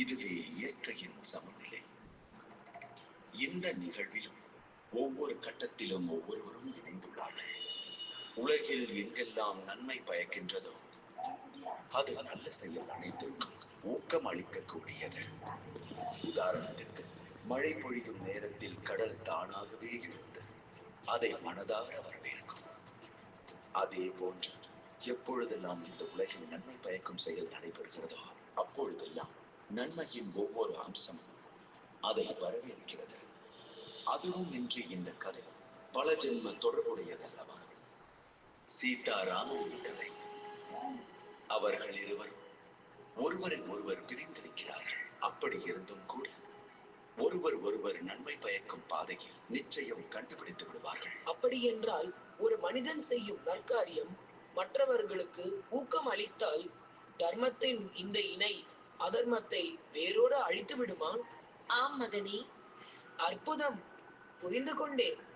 இதுவே இயற்கையின் சமநிலை. இந்த நிகழ்விலும் ஒவ்வொரு கட்டத்திலும் ஒவ்வொருவரும் இணைந்துள்ளார்கள். உலகில் எங்கெல்லாம் நன்மை பயக்கின்றதோ அது நல்ல செயல் அனைத்திற்கும் ஊக்கம் அளிக்கக்கூடியது. உதாரணத்திற்கு மழை பொழியும் நேரத்தில் கடல் தானாகவே எழுந்து அதை மனதார வரவேற்கும். அதே போன்று எப்பொழுதெல்லாம் இந்த உலகில் நன்மை பயக்கும் செயல் நடைபெறுகிறது நன்மையின் ஒவ்வொரு அம்சமும் அதை வரவேற்கிறது. அதுவும் இன்றி இந்த கதை பல ஜென்ம தொடர்புடையதல்லவா? சீதாராமன் கதை. அவர்கள் இருவரும் ஒருவரை ஒருவர் பிரிந்திருக்கிறார்கள். அப்படி இருந்தும் கூட ஒருவர் ஒருவர் நன்மை பயக்கும் பாதையை நிச்சயம் கண்டுபிடித்து விடுவார்கள். அப்படி என்றால் ஒரு மனிதன் செய்யும் நற்காரியம் மற்றவர்களுக்கு ஊக்கம் அளித்தால் தர்மத்தின் இந்த இணை அதர்மத்தை வேரோடு அழித்து விடுமா ஆம் மகனே. அற்புதம் புரிந்து கொண்டேன்.